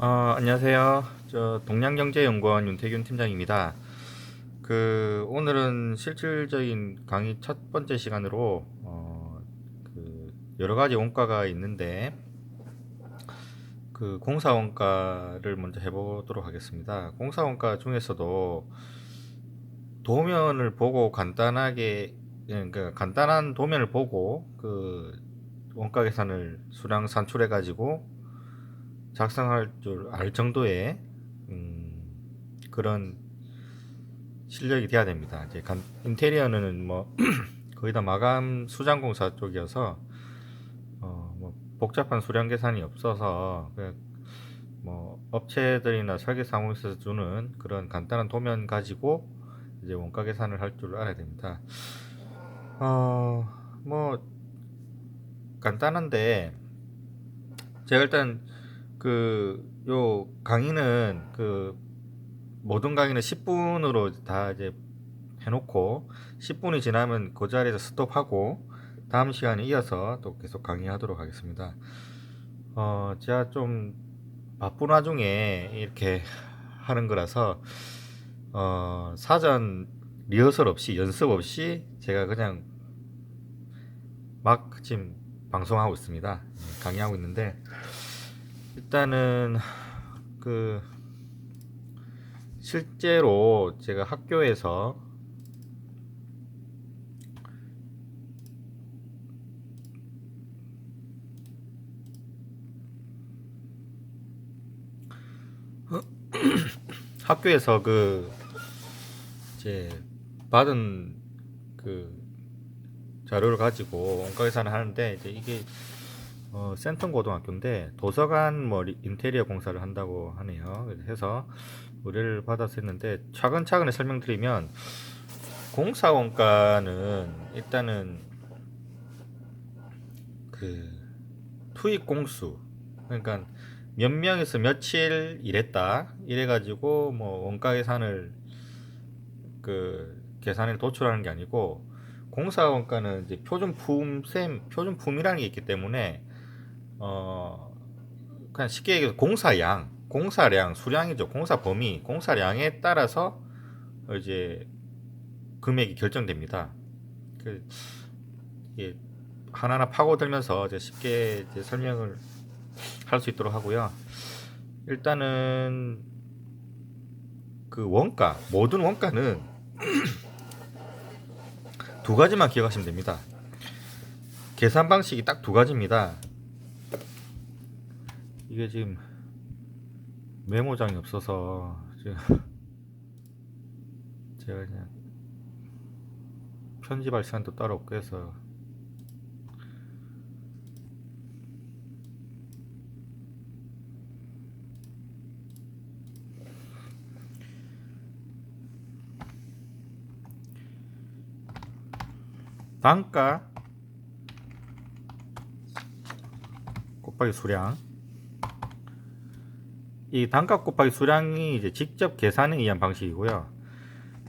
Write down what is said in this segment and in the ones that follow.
어, 안녕하세요. 저 동양경제연구원 윤태균 팀장입니다. 그 오늘은 실질적인 강의 첫 번째 시간으로 어, 그 여러 가지 원가가 있는데 그 공사 원가를 먼저 해보도록 하겠습니다. 공사 원가 중에서도 도면을 보고 간단하게 그러니까 간단한 도면을 보고 그 원가 계산을 수량 산출해 가지고 작성할 줄 알 정도의 음, 그런 실력이 돼야 됩니다. 이제 간- 인테리어는 뭐 거의 다 마감 수장 공사 쪽이어서 어, 뭐 복잡한 수량 계산이 없어서 그냥 뭐 업체들이나 설계 사무소에서 주는 그런 간단한 도면 가지고 이제 원가 계산을 할 줄 알아야 됩니다. 어, 뭐 간단한데 제가 일단 그 요 강의는 그 모든 강의는 10분으로 다 이제 해놓고 10분이 지나면 그 자리에서 스톱하고 다음 시간에 이어서 또 계속 강의하도록 하겠습니다. 어 제가 좀 바쁜 와중에 이렇게 하는 거라서 어 사전 리허설 없이 연습 없이 제가 그냥 막 지금 방송하고 있습니다. 예, 강의하고 있는데 일단은 그 실제로 제가 학교에서 학교에서 그 이제 받은 그 자료를 가지고 원가 계산을 하는데 이제 이게 어, 센텀 고등학교인데 도서관 뭐 리- 인테리어 공사를 한다고 하네요. 그래서 의뢰를 받아서 했는데 차근차근히 설명드리면 공사 원가는 일단은 그 투입 공수 그러니까 몇 명에서 며칠 일했다 이래 가지고 뭐 원가 계산을 그 계산을 도출하는 게 아니고 공사 원가는 이제 표준 품 셈 표준 품이라는 게 있기 때문에 어 그냥 쉽게 얘기해서 공사량 공사량 수량이죠 공사 범위 공사량에 따라서 이제 금액이 결정됩니다 그 이게 하나하나 파고들면서 이제 쉽게 이제 설명을 할 수 있도록 하고요 일단은 그 원가 모든 원가는 두 가지만 기억하시면 됩니다. 계산 방식이 딱 두 가지입니다. 이게 지금 메모장이 없어서 지금 제가 그냥 편집할 시간도 따로 없고 해서 단가 곱하기 수량 이 단가 곱하기 수량이 이제 직접 계산에 의한 방식이고요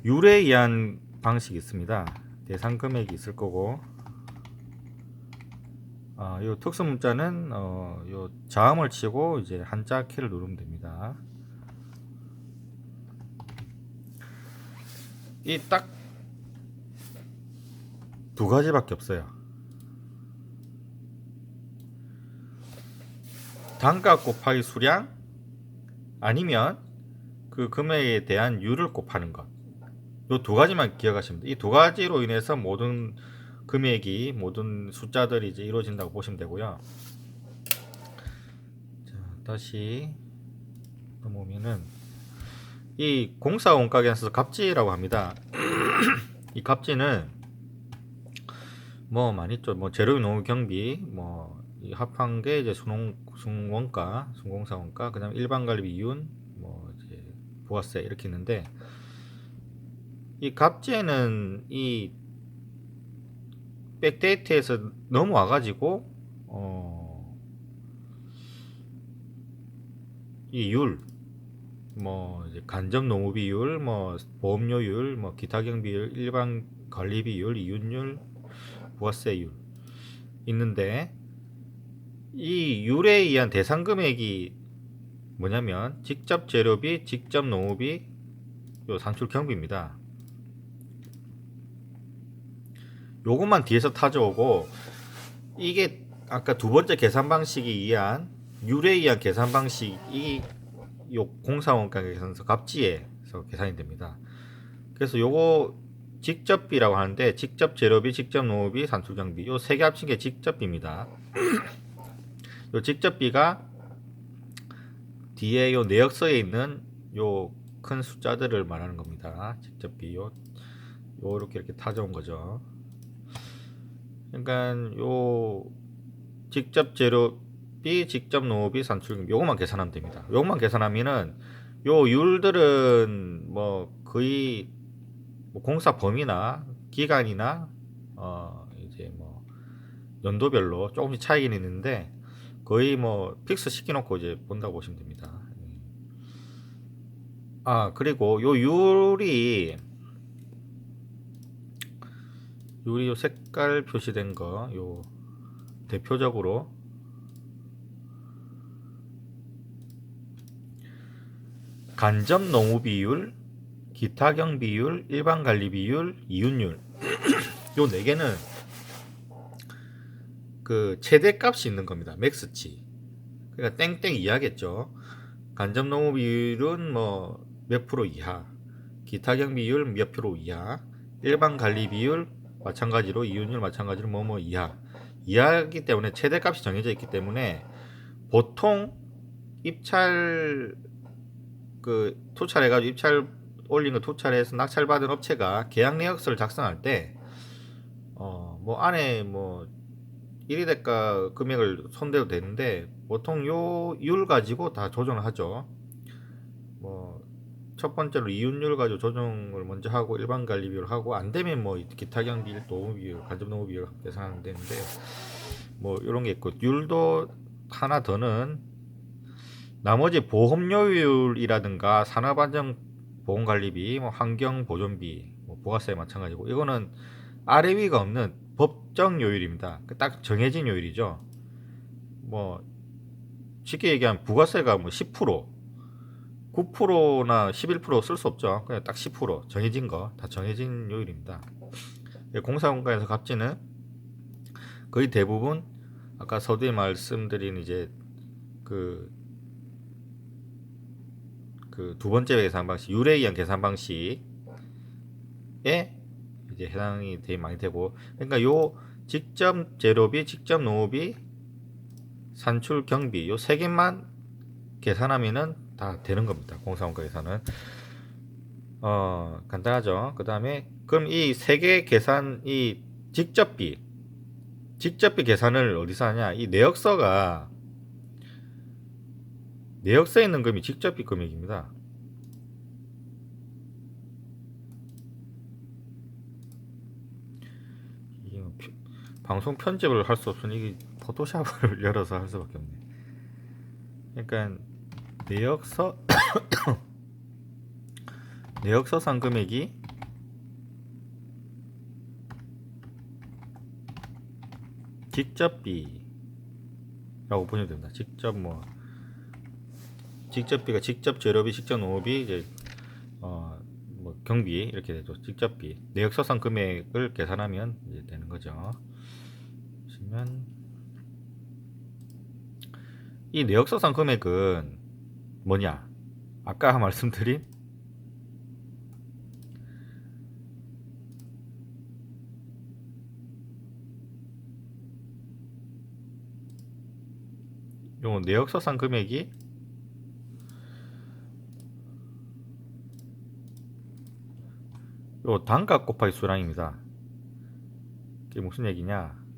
율에 의한 방식이 있습니다 대상 금액이 있을 거고 아, 요 특수 문자는 어, 요 자음을 치고 이제 한자 키를 누르면 됩니다. 이 딱 두 가지밖에 없어요. 단가 곱하기 수량 아니면 그 금액에 대한 율을 곱하는 것. 요 두 가지만 기억하시면 돼요. 이 두 가지로 인해서 모든 금액이 모든 숫자들이 이제 이루어진다고 보시면 되고요. 자, 다시 넘어오면은 이 공사 원가 계산서 갑지라고 합니다. 이 갑지는 뭐 많이 있죠. 뭐 재료 노후 경비, 뭐이 합한 게 이제 순공 순원가, 순공사 원가, 그다음 일반 관리비 이윤, 뭐 이제 부가세 이렇게 있는데 이 갑지에는 이 백데이트에서 넘어와 가지고 어, 이 율, 뭐 이제 간접 노무 비율, 뭐 보험료율, 뭐 기타 경비율, 일반 관리비율, 이윤율, 부가세율. 있는데 이 율에 의한 대상 금액이 뭐냐면 직접 재료비, 직접 농업비, 요 산출 경비입니다. 요것만 뒤에서 타져오고 이게 아까 두 번째 계산 방식이 의한 율에 의한 계산 방식이 요 공사원가 계산서 갑지에서 계산이 됩니다. 그래서 요거 직접비라고 하는데 직접 재료비, 직접 농업비, 산출 경비 요 세 개 합친 게 직접비입니다. 요 직접비가 뒤에 요 내역서에 있는 요 큰 숫자들을 말하는 겁니다. 직접비 요 요렇게 이렇게 타져온 거죠. 그러니까 요 직접 재료비, 직접 농업비, 산출경비 요것만 계산하면 됩니다. 요것만 계산하면은 요 율들은 뭐 거의 뭐 공사 범위나 기간이나 어 이제 뭐 연도별로 조금씩 차이는 있는데 거의 뭐 픽스 시켜놓고 이제 본다고 보시면 됩니다. 아 그리고 요 율이 율이 요 색깔 표시된 거 요 대표적으로 간접 농우 비율, 기타 경 비율, 일반 관리 비율, 이윤율 요 네 개는 그 최대 값이 있는 겁니다. 맥스치. 그러니까 땡땡 이하겠죠. 간접 농우 비율은 뭐 몇 프로 이하, 기타 경비율 몇 프로 이하, 일반 관리 비율 마찬가지로 이윤율 마찬가지로 뭐뭐 이하. 이하기 때문에 최대 값이 정해져 있기 때문에 보통 입찰 그 토찰해가지고 입찰 올린 거 토찰해서 낙찰받은 업체가 계약 내역서를 작성할 때 어 뭐 안에 뭐 1위 대가 금액을 손대도 되는데 보통 요율 가지고 다 조정을 하죠. 뭐 첫 번째로 이윤율 가지고 조정을 먼저 하고 일반 관리 비율 하고 안 되면 뭐 기타 경비 노무 비율, 간접 노무 비율 계산하면 되는데 뭐 이런 게 있고 율도 하나 더는 나머지 보험료율이라든가 산업안전 보험관리비, 뭐 환경보존비, 뭐 부가세 마찬가지고 이거는 아래 위가 없는 법정 요율입니다. 그딱 정해진 요율이죠. 뭐 쉽게 얘기하면 부가세가 뭐 10%, 9%나 11%쓸 수 없죠. 그냥 딱 10% 정해진 거 다 정해진 요율입니다. 공사원가에서 값지는 거의 대부분 아까 서두에 말씀드린 이제 그 그 두 번째 계산 방식 율에 의한 계산 방식에 이제 해당이 되게 많이 되고 그러니까 요 직접 재료비, 직접 농업비, 산출 경비 요 세 개만 계산하면은 다 되는 겁니다. 공사원가 계산은 어 간단하죠. 그 다음에 그럼 이 세 개 계산 이 직접비 직접비 계산을 어디서 하냐? 이 내역서가 내역서에 있는 금이 직접비 금액입니다. 이게 뭐 표- 방송 편집을 할 수 없으니 포토샵을 열어서 할 수밖에 없네. 그러니까 내역서 내역서상 금액이 직접비라고 보시면 됩니다. 직접 뭐 직접비가 직접 재료비, 직접 농업비 이제 어 뭐 경비 이렇게 되죠. 직접비 내역서상 금액을 계산하면 되는 거죠. 보시면 이 내역서상 금액은 뭐냐? 아까 말씀드린 요 내역서상 금액이 요 단가 곱하기 수량입니다. 이게 무슨 얘기냐?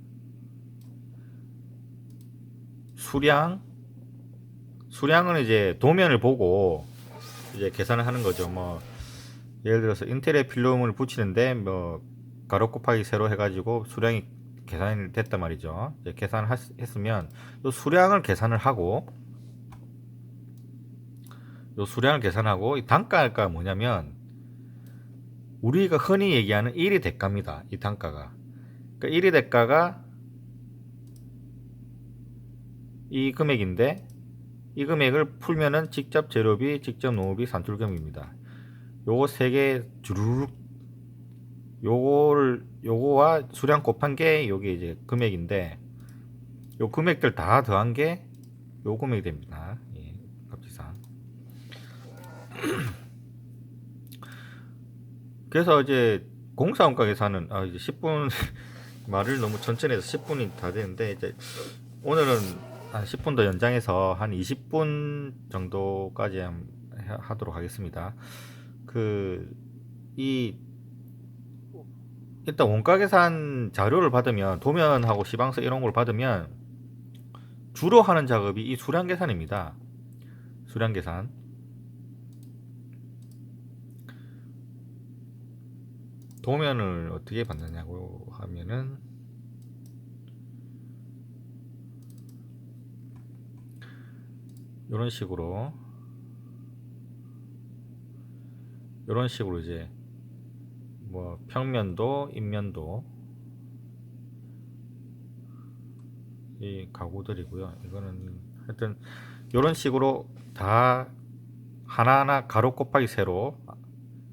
수량 수량은 이제 도면을 보고 이제 계산을 하는 거죠. 뭐 예를 들어서 인텔에 필름을 붙이는데 뭐 가로 곱하기 세로 해가지고 수량이 계산이 됐단 말이죠. 이제 계산을 했으면 요 수량을 계산을 하고 요 수량을 계산하고 이 단가가 뭐냐면 우리가 흔히 얘기하는 1위 대가입니다. 이 단가가. 그러니까 1위 대가가 이 금액인데 이 금액을 풀면은 직접 재료비, 직접 노무비, 산출금입니다. 요거 세 개 주르륵 요거를 요거와 수량 곱한 게 요게 이제 금액인데 요 금액들 다 더한 게 요 금액이 됩니다. 예, 값지상. 그래서 이제 공사원가 계산은 아 이제 10분 말을 너무 천천히 해서 10분이 다 되는데 이제 오늘은 한 10분 더 연장해서 한 20분 정도까지 하도록 하겠습니다. 그 이 일단 원가 계산 자료를 받으면 도면하고 시방서 이런 걸 받으면 주로 하는 작업이 이 수량 계산입니다. 수량 계산. 도면을 어떻게 받느냐고 하면은 이런 식으로 이런 식으로 이제 뭐 평면도, 인면도 이 가구들이고요. 이거는 하여튼 이런 식으로 다 하나하나 가로 곱하기 세로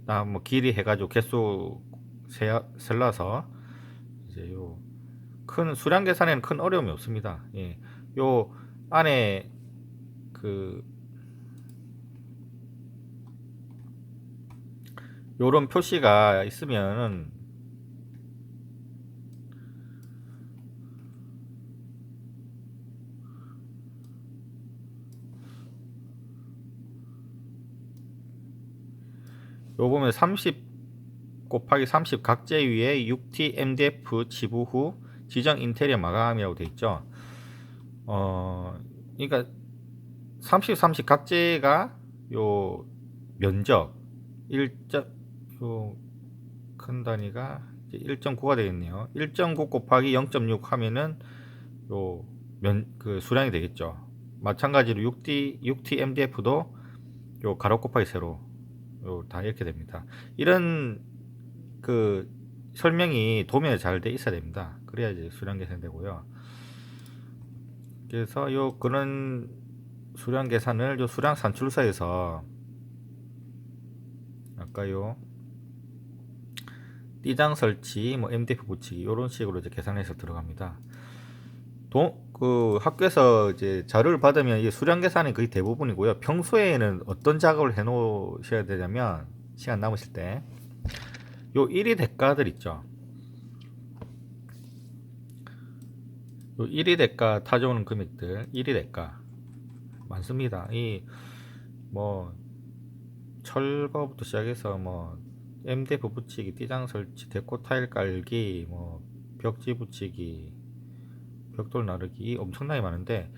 나뭐 길이 해가지고 개수 세, 셀라서 이제 요 큰 수량 계산에는 큰 어려움이 없습니다. 예. 요 안에 그 요런 표시가 있으면은 요 보면 30 곱하기 30 각재 위에 6T MDF 지부 후 지정 인테리어 마감이라고 돼 있죠. 어, 그러니까 30 30 각재가 요 면적 1점 요큰 단위가 1.9가 되겠네요. 1.9 곱하기 0.6 하면은 요 면 그 수량이 되겠죠. 마찬가지로 6D 6T MDF도 요 가로 곱하기 세로 요 다 이렇게 됩니다. 이런 그 설명이 도면에 잘 돼 있어야 됩니다. 그래야 이제 수량 계산되고요. 그래서 요 그런 수량 계산을 요 수량 산출서에서 아까요 띠장 설치, 뭐 MDF 붙이기 이런 식으로 이제 계산해서 들어갑니다. 도, 그 학교에서 이제 자료를 받으면 이 수량 계산이 거의 대부분이고요. 평소에는 어떤 작업을 해 놓으셔야 되냐면 시간 남으실 때 요 1위 대가들 있죠. 요 1위 대가 타져오는 금액들 1위 대가 많습니다. 이 뭐 철거부터 시작해서 뭐 MDF 붙이기, 띠장 설치, 데코 타일 깔기, 뭐 벽지 붙이기, 벽돌 나르기 엄청나게 많은데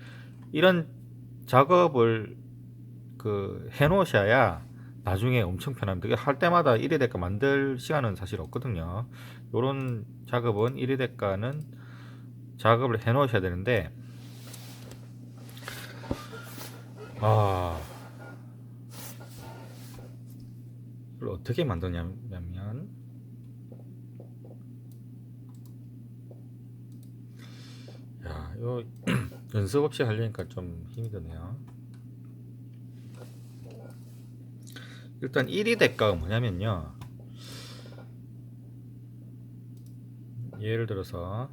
이런 작업을 그 해놓으셔야 나중에 엄청 편합니다. 할 때마다 1위 대가 만들 시간은 사실 없거든요. 요런 작업은 1위 대가는 작업을 해놓으셔야 되는데 아 이걸 어떻게 만드냐면 야, 이거 연습 없이 하려니까 좀 힘이 드네요. 일단 1위 대가가 뭐냐면요. 예를 들어서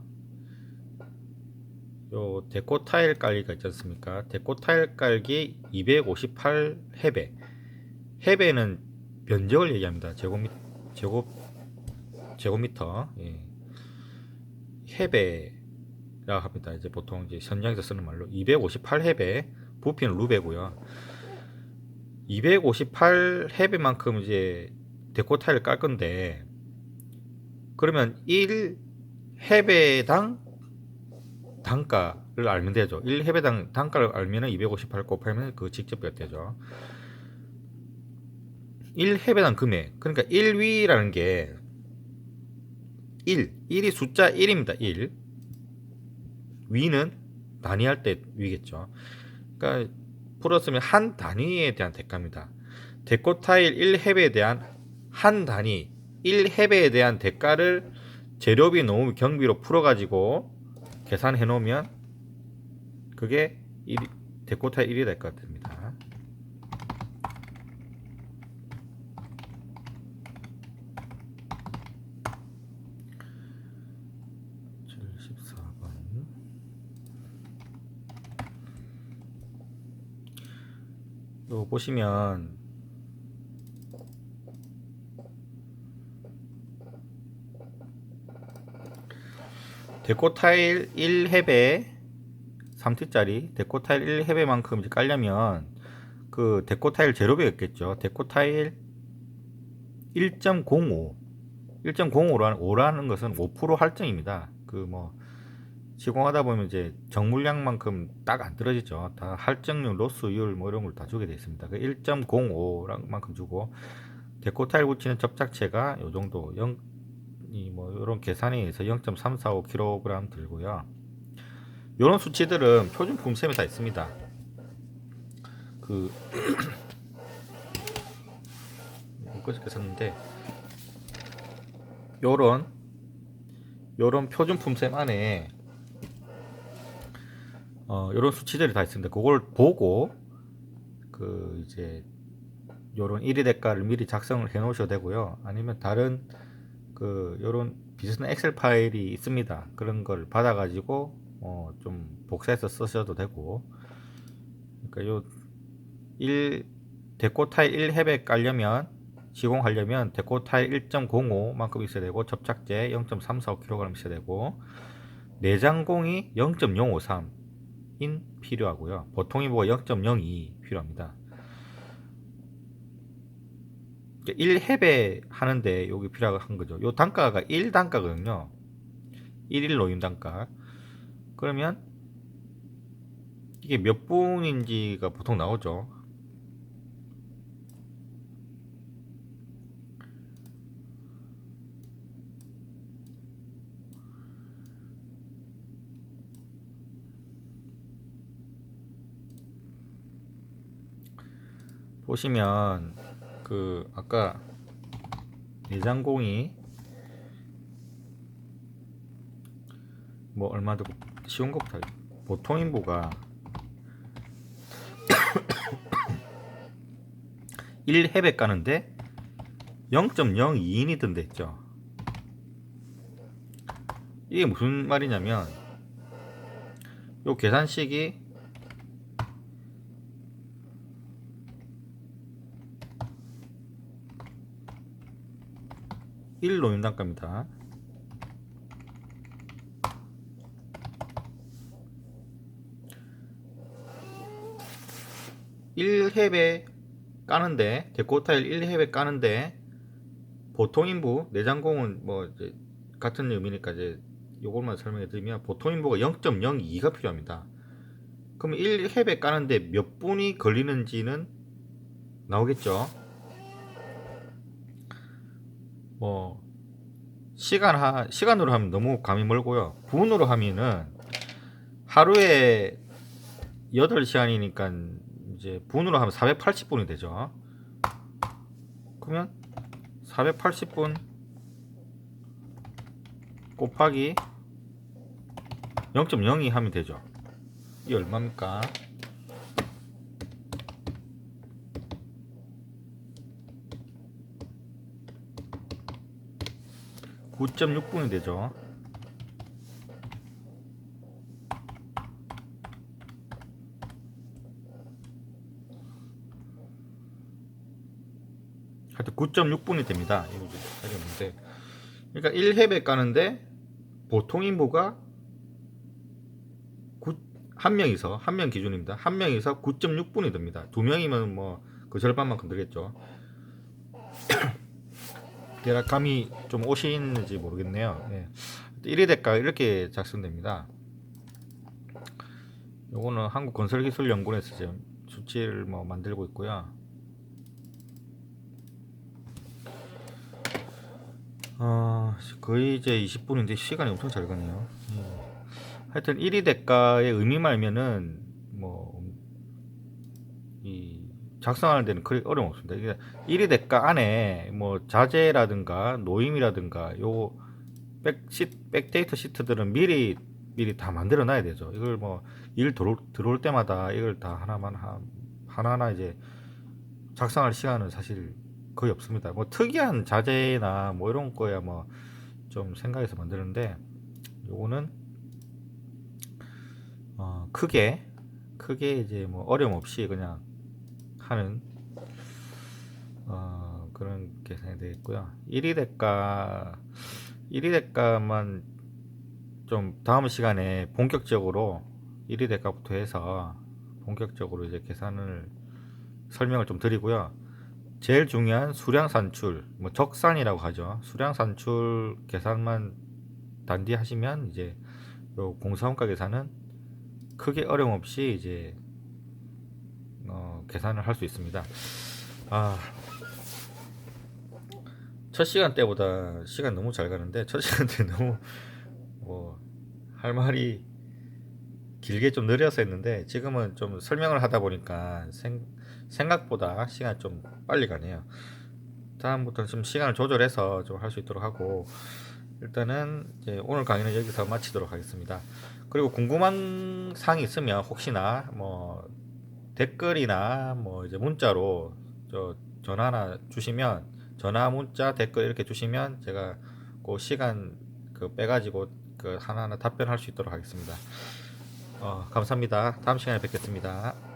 요 데코 타일 깔기가 있지 않습니까? 데코 타일 깔기 258 해배. 해배는 면적을 얘기합니다. 제곱미 제곱 제곱미터. 예. 해배라 합니다. 이제 보통 이제 현장에서 쓰는 말로 258 해배. 부피는 루베고요. 258 해배만큼 이제 데코 타일을 깔 건데 그러면 1 해배당 단가를 알면 되죠. 1 해배당 단가를 알면은 258 곱하면 그 직접비가 되죠. 1 해배당 금액. 그러니까 1위라는 게 1, 1이 숫자 1입니다. 1. 위는 단위 할 때 위겠죠. 그러니까 풀었으면 한 단위에 대한 대가입니다. 데코 타일 1회배에 대한 한 단위 1회배에 대한 대가를 재료비, 노무, 경비로 풀어가지고 계산해 놓으면 그게 데코타 1이 될 것 같습니다. 보시면 데코 타일 1회배 3T짜리 데코 타일 1회배만큼 이제 깔려면 그 데코 타일 제로배였겠죠. 데코 타일 1.05 1.05라는 5라는 것은 5% 할증입니다. 그 뭐 시공하다 보면 이제 정물량만큼 딱 안 떨어지죠. 다 할증률, 로스율 뭐 이런 걸 다 주게 되어 있습니다. 그 1.05만큼 주고 데코 타일 붙이는 접착체가 요 정도 0 이 뭐 이런 계산에 의해서 0.345kg 들고요. 이런 수치들은 표준 품셈에 다 있습니다. 그 엊그저께 샀는데 요런 요런 표준 품셈 안에 어 요런 수치들이 다 있습니다. 그걸 보고 그 이제 요런 1위 대가를 미리 작성을 해 놓으셔도 되고요. 아니면 다른 그 요런 비슷한 엑셀 파일이 있습니다. 그런 걸 받아 가지고 어 좀 복사해서 쓰셔도 되고 그러니까 요 1 데코 타일 1햅에 깔려면 시공하려면 데코 타일 1.05만큼 있어야 되고 접착제 0.345kg 있어야 되고 내장공이 0.053인 필요하고요. 보통이 뭐 0.02 필요합니다. 1햅에 하는데 여기 필요한 거죠. 요 단가가 1 단가거든요. 1일 노임 단가. 그러면 이게 몇 분인지가 보통 나오죠. 보시면 그 아까 내장공이 뭐 얼마 더 쉬운 것부터. 보통 인부가 1회배 까는데 0.02인이 든다 했죠. 이게 무슨 말이냐면 요 계산식이 일 노임 단가입니다. 1햅에 까는데 데코타일 1햅에 까는데 보통 인부 내장공은 뭐 같은 의미니까 이제 요것만 설명해 드리면 보통 인부가 0.02가 필요합니다. 그럼 1햅에 까는데 몇 분이 걸리는지는 나오겠죠. 뭐 시간 하 시간으로 하면 너무 감이 멀고요. 분으로 하면은 하루에 8시간이니까 이제 분으로 하면 480분이 되죠. 그러면 480분 곱하기 0.02 하면 되죠. 이 얼마입니까? (9.6분이) 되죠. 하여튼 9.6분이 됩니다. 이거 이제 하겠는데. 그러니까 1햅에 까는데 보통 인부가 9, 한 명이서 한 명 기준입니다. 한 명이서 9.6분이 됩니다. 두 명이면 뭐 그 절반만큼 들겠죠. 대략감이 좀 오시는지 모르겠네요. 예. 1위 대가 이렇게 작성됩니다. 요거는 한국건설기술연구원에서 지금 수치를 뭐 만들고 있고요. 어, 거의 이제 20분인데 시간이 엄청 잘 가네요. 예. 하여튼 1위 대가의 의미만 알면은 뭐 이 작성하는 데는 그리 어려움 없습니다. 이게 1위 대가 안에 뭐 자재라든가 노임이라든가 요 백, 시, 백데이터 시트들은 미리 미리 다 만들어 놔야 되죠. 이걸 뭐 일 들어올, 들어올 때마다 이걸 다 하나만 하, 하나하나 이제 작성할 시간은 사실 거의 없습니다. 뭐 특이한 자재나 뭐 이런 거야 뭐 좀 생각해서 만드는데 요거는 어, 크게 크게 이제 뭐 어려움 없이 그냥 하는 어, 그런 계산이 되겠고요. 1위 대가 1위 대가만 좀 다음 시간에 본격적으로 1위 대가부터 해서 본격적으로 이제 계산을 설명을 좀 드리고요. 제일 중요한 수량 산출, 뭐 적산이라고 하죠. 수량 산출 계산만 단디 하시면 이제 요 공사원가 계산은 크게 어려움 없이 이제 어, 계산을 할 수 있습니다. 아, 첫 시간 때보다 시간 너무 잘 가는데 첫 시간 때 너무 뭐 할 말이 길게 좀 느려서 했는데 지금은 좀 설명을 하다 보니까 생, 생각보다 시간 좀 빨리 가네요. 다음부터는 좀 시간을 조절해서 좀 할 수 있도록 하고 일단은 오늘 강의는 여기서 마치도록 하겠습니다. 그리고 궁금한 사항이 있으면 혹시나 뭐 댓글이나 뭐 이제 문자로 저 전화나 주시면 전화 문자 댓글 이렇게 주시면 제가 그 시간 그 빼가지고 그 하나하나 답변할 수 있도록 하겠습니다. 어, 감사합니다. 다음 시간에 뵙겠습니다.